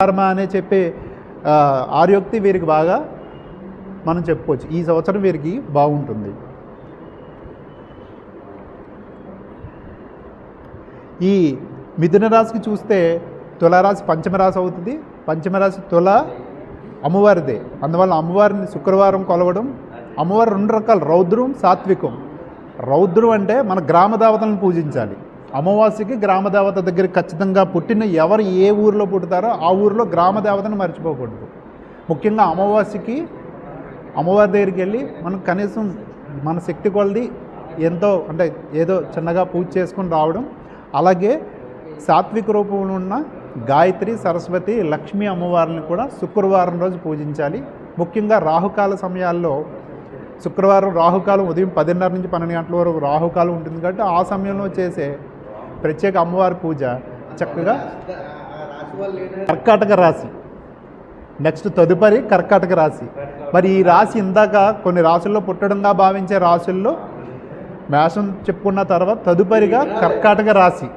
కర్మ అనే చెప్పే ఆర్యోక్తి వీరికి బాగా మనం చెప్పుకోవచ్చు. ఈ సంవత్సరం వీరికి బాగుంటుంది. ఈ మిథున రాశికి చూస్తే తులారాశి పంచమరాశి అవుతుంది. పంచమరాశి తుల అమ్మవారిదే. అందువల్ల అమ్మవారిని శుక్రవారం కొలవడం అమ్మవారు రెండు రకాలు రౌద్రం సాత్వికం. రౌద్రం అంటే మన గ్రామ దేవతలను పూజించాలి. అమావాస్యకి గ్రామ దేవత దగ్గర ఖచ్చితంగా పుట్టిన ఎవరు ఏ ఊరిలో పుడతారో ఆ ఊరిలో గ్రామ దేవతను మర్చిపోకూడదు. ముఖ్యంగా అమావాస్యకి అమ్మవారి దగ్గరికి వెళ్ళి మనం కనీసం మన శక్తి కొలది ఎంతో అంటే ఏదో చిన్నగా పూజ చేసుకొని రావడం. అలాగే సాత్విక రూపంలో ఉన్న గాయత్రి సరస్వతి లక్ష్మీ అమ్మవారిని కూడా శుక్రవారం రోజు పూజించాలి. ముఖ్యంగా రాహుకాల సమయాల్లో శుక్రవారం రాహుకాలం ఉదయం పదిన్నర నుంచి పన్నెండు గంటల వరకు రాహుకాలం ఉంటుంది కాబట్టి ఆ సమయంలో చేసే ప్రత్యేక అమ్మవారి పూజ చక్కగా కర్కాటక రాశి. నెక్స్ట్ తదుపరి కర్కాటక రాశి. మరి ఈ రాశి ఇందాక కొన్ని రాశుల్లో పుట్టడంగా భావించే రాశుల్లో మేషం చెప్పుకున్న తర్వాత తదుపరిగా కర్కాటక రాశి.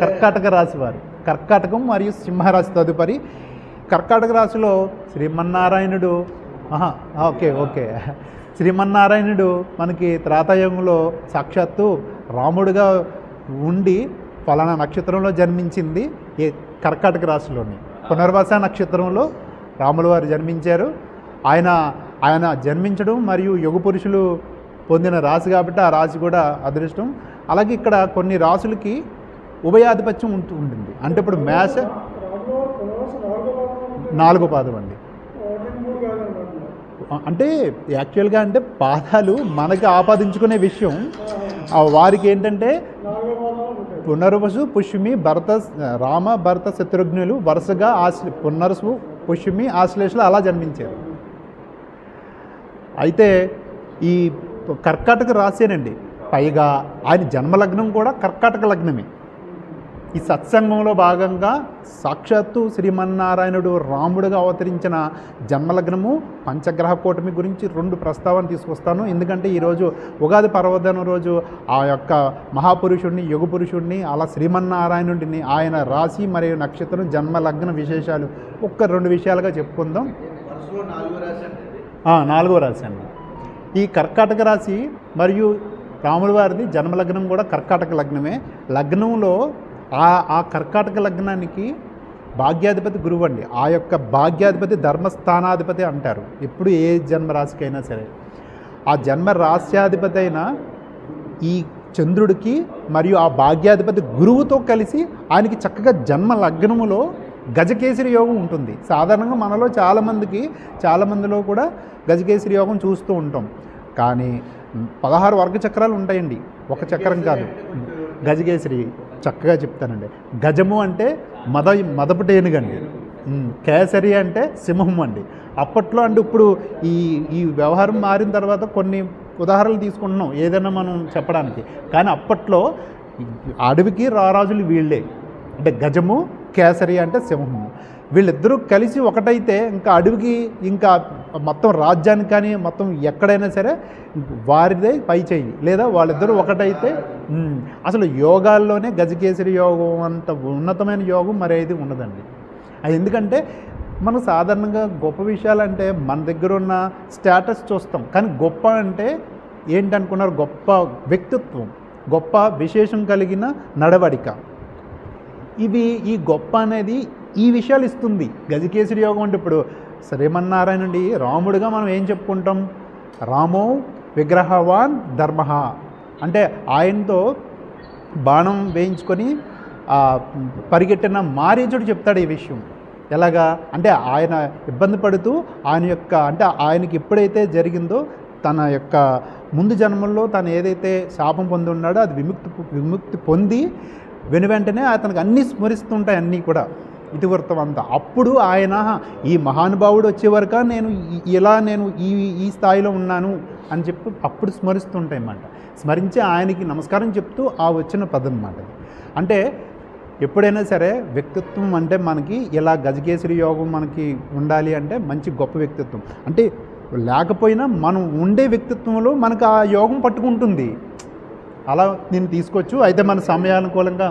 కర్కాటక రాశి వారు. కర్కాటకం మరియు సింహరాశి తదుపరి. కర్కాటక రాశిలో శ్రీమన్నారాయణుడు. ఆహా, ఓకే ఓకే. శ్రీమన్నారాయణుడు మనకి త్రాతాయంలో సాక్షాత్తు రాముడుగా ఉండి ఫలానా నక్షత్రంలో జన్మించింది ఏ కర్కాటక రాశిలోని. పునర్వస నక్షత్రంలో రాములు వారు జన్మించారు. ఆయన ఆయన జన్మించడం మరియు యుగ పురుషులు పొందిన రాశి కాబట్టి ఆ రాశి కూడా అదృష్టం. అలాగే ఇక్కడ కొన్ని రాసులకి ఉభయాధిపత్యం ఉంటూ ఉంటుంది అంటే ఇప్పుడు మేష నాలుగో పాదం అండి. అంటే యాక్చువల్గా అంటే పాదాలు మనకి ఆపాదించుకునే విషయం. వారికి ఏంటంటే పునర్వసు పుష్యమి భరత రామ భరత శత్రుఘ్నులు వరుసగా ఆశ్లే పునర్వసు పుష్యమి ఆశ్లేషలు అలా జన్మించారు. అయితే ఈ కర్కాటక రాసేనండి పైగా ఆయన జన్మలగ్నం కూడా కర్కాటక లగ్నమే. ఈ సత్సంగంలో భాగంగా సాక్షాత్తు శ్రీమన్నారాయణుడు రాముడుగా అవతరించిన జన్మలగ్నము పంచగ్రహ కూటమి గురించి రెండు ప్రస్తావన తీసుకొస్తాను. ఎందుకంటే ఈరోజు ఉగాది పర్వదినం రోజు ఆ యొక్క మహాపురుషుడిని యుగ పురుషుడిని అలా శ్రీమన్నారాయణుడిని ఆయన రాశి మరియు నక్షత్రం జన్మలగ్న విశేషాలు ఒక్క రెండు విషయాలుగా చెప్పుకుందాం. నాలుగో రాశి అండి. ఈ కర్కాటక రాశి మరియు రాముల వారిది జన్మలగ్నం కూడా కర్కాటక లగ్నమే. లగ్నంలో ఆ ఆ కర్కాటక లగ్నానికి భాగ్యాధిపతి గురువు అండి. ఆ యొక్క భాగ్యాధిపతి ధర్మస్థానాధిపతి అంటారు. ఎప్పుడు ఏ జన్మరాశికైనా సరే. ఆ జన్మ రాశ్యాధిపతి అయిన ఈ చంద్రుడికి మరియు ఆ భాగ్యాధిపతి గురువుతో కలిసి ఆయనకి చక్కగా జన్మ లగ్నములో గజకేసరి యోగం ఉంటుంది. సాధారణంగా మనలో చాలామందికి చాలామందిలో కూడా గజకేసరి యోగం చూస్తూ ఉంటాం. కానీ పదహారు వర్గ చక్రాలు ఉంటాయండి. ఒక చక్రం కాదు. గజకేసరి చక్కగా చెప్తానండి. గజము అంటే మద మదపు టేనుగండి కేసరి అంటే సింహం అండి. అప్పట్లో అంటే ఇప్పుడు ఈ ఈ వ్యవహారం మారిన తర్వాత కొన్ని ఉదాహరణలు తీసుకుంటున్నాం ఏదైనా మనం చెప్పడానికి. కానీ అప్పట్లో అడవికి రారాజులు వీళ్ళే. అంటే గజము కేసరి అంటే సింహం. వీళ్ళిద్దరూ కలిసి ఒకటైతే ఇంకా అడవికి ఇంకా మొత్తం రాజ్యానికి కానీ మొత్తం ఎక్కడైనా సరే వారిదే పై చెయ్యి లేదా వాళ్ళిద్దరూ ఒకటైతే అసలు యోగాల్లోనే గజకేసరి యోగం అంత ఉన్నతమైన యోగం మరేది ఉండదండి. అది ఎందుకంటే మనం సాధారణంగా గొప్ప విషయాలంటే మన దగ్గర ఉన్న స్టేటస్ చూస్తాం. కానీ గొప్ప అంటే ఏంటనుకున్నారు? గొప్ప వ్యక్తిత్వం గొప్ప విశేషం కలిగిన నడవడిక. ఇవి ఈ గొప్ప అనేది ఈ విషయాలు ఇస్తుంది. గజకేసరి యోగం అంటే ఇప్పుడు శ్రీమన్నారాయణుడి రాముడిగా మనం ఏం చెప్పుకుంటాం? రామో విగ్రహవాన్ ధర్మ. అంటే ఆయనతో బాణం వేయించుకొని పరిగెట్టిన మారీచుడు చెప్తాడు ఈ విషయం. ఎలాగా? అంటే ఆయన ఇబ్బంది పడుతూ ఆయన యొక్క అంటే ఆయనకి ఎప్పుడైతే జరిగిందో తన యొక్క ముందు జన్మల్లో తను ఏదైతే శాపం పొంది ఉన్నాడో అది విముక్తి విముక్తి పొంది వెను వెంటనే అతనికి అన్నీ స్మరిస్తుంటాయి అన్నీ కూడా. ఇతివృత్తం అంతా. అప్పుడు ఆయన ఈ మహానుభావుడు వచ్చే వరకు నేను ఇలా నేను ఈ ఈ స్థాయిలో ఉన్నాను అని చెప్పి అప్పుడు స్మరిస్తుంటాయి అన్నమాట స్మరించి ఆయనకి నమస్కారం చెప్తూ ఆ వచ్చిన పదం అన్నమాట అంటే ఎప్పుడైనా సరే వ్యక్తిత్వం అంటే మనకి ఇలా గజకేసరి యోగం మనకి ఉండాలి అంటే మంచి గొప్ప వ్యక్తిత్వం. అంటే లేకపోయినా మనం ఉండే వ్యక్తిత్వంలో మనకు ఆ యోగం పట్టుకుంటుంది. అలా నేను తీసుకోవచ్చు. అయితే మన సమయానుకూలంగా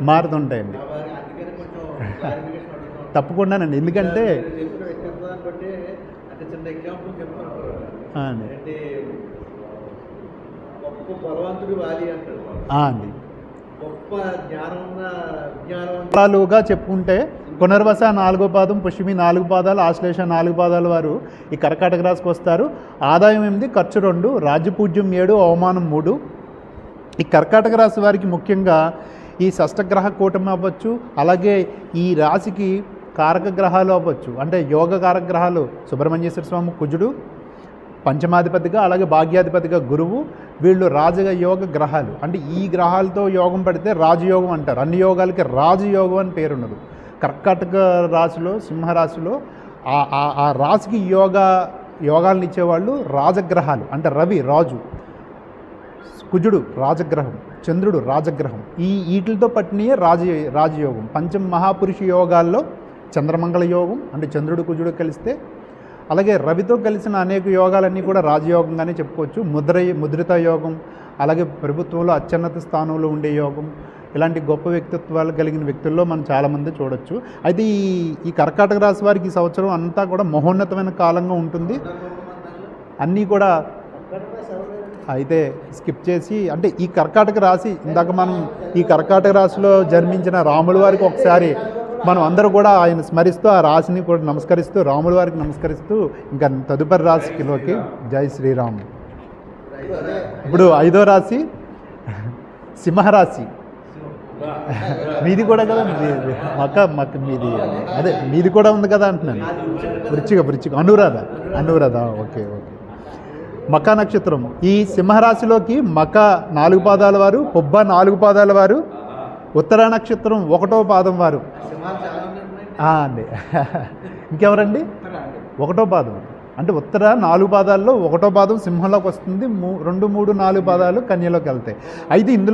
మారుతుంటాయండి. తప్పకుండానండి. ఎందుకంటే అండి. గొప్ప జ్ఞానంగా చెప్పుకుంటే పునర్వస నాలుగో పాదం పుష్మి నాలుగు పాదాలు ఆశ్లేష నాలుగు పాదాల వారు ఈ కర్కాటక రాశికి వస్తారు. ఆదాయం ఎనిమిది ఖర్చు రెండు రాజ్యపూజ్యం ఏడు అవమానం మూడు. ఈ కర్కాటక రాశి వారికి ముఖ్యంగా ఈ షష్టగ్రహ కూటమి అవ్వచ్చు అలాగే ఈ రాశికి కారక గ్రహాలు అవ్వచ్చు. అంటే యోగ కారక గ్రహాలు సుబ్రహ్మణ్యేశ్వర స్వామి కుజుడు పంచమాధిపతిగా అలాగే భాగ్యాధిపతిగా గురువు వీళ్ళు రాజుగా యోగ గ్రహాలు. అంటే ఈ గ్రహాలతో యోగం పడితే రాజయోగం అంటారు. అన్ని యోగాలకి రాజయోగం అని పేరున్నది. కర్కాటక రాశిలో సింహరాశిలో ఆ ఆ- రాశికి యోగ యోగాలను ఇచ్చేవాళ్ళు రాజగ్రహాలు. అంటే రవి రాజు కుజుడు రాజగ్రహం చంద్రుడు రాజగ్రహం. ఈ వీటితో పట్టినయే రాజ రాజయోగం. పంచమ మహాపురుష యోగాల్లో చంద్రమంగళ యోగం అంటే చంద్రుడు కుజుడు కలిస్తే అలాగే రవితో కలిసిన అనేక యోగాలన్నీ కూడా రాజయోగంగానే చెప్పుకోవచ్చు. ముద్ర ముద్రిత యోగం అలాగే ప్రభుత్వంలో అత్యున్నత స్థానంలో ఉండే యోగం ఇలాంటి గొప్ప వ్యక్తిత్వాలు కలిగిన వ్యక్తుల్లో మనం చాలామంది చూడొచ్చు. అయితే ఈ ఈ కర్కాటక రాశి వారికి ఈ సంవత్సరం అంతా కూడా మహోన్నతమైన కాలంగా ఉంటుంది. అన్నీ కూడా అయితే స్కిప్ చేసి అంటే ఈ కర్కాటక రాశి ఇందాక మనం ఈ కర్కాటక రాశిలో జన్మించిన రాముల వారికి ఒకసారి మనం అందరూ కూడా ఆయన స్మరిస్తూ ఆ రాశిని కూడా నమస్కరిస్తూ రాముల వారికి నమస్కరిస్తూ ఇంకా తదుపరి రాశిలోకి జై శ్రీరామ్. ఇప్పుడు ఐదో రాశి సింహరాశి. మీది కూడా కదా మీది మక్క మక్క మీది. అదే మీది కూడా ఉంది కదా అంటున్నాను. వృచ్చిక వృచ్చిక అనురాధ అనురాధ ఓకే ఓకే. మక నక్షత్రం. ఈ సింహరాశిలోకి మక నాలుగు పాదాల వారు పొబ్బ నాలుగు పాదాల వారు ఉత్తర నక్షత్రం ఒకటో పాదం వారు. అండి. ఇంకెవరండి? ఒకటో పాదం. అంటే ఉత్తర నాలుగు పాదాల్లో ఒకటో పాదం సింహంలోకి వస్తుంది. మూ రెండు మూడు నాలుగు పాదాలు కన్యలోకి వెళ్తాయి. అయితే ఇందులో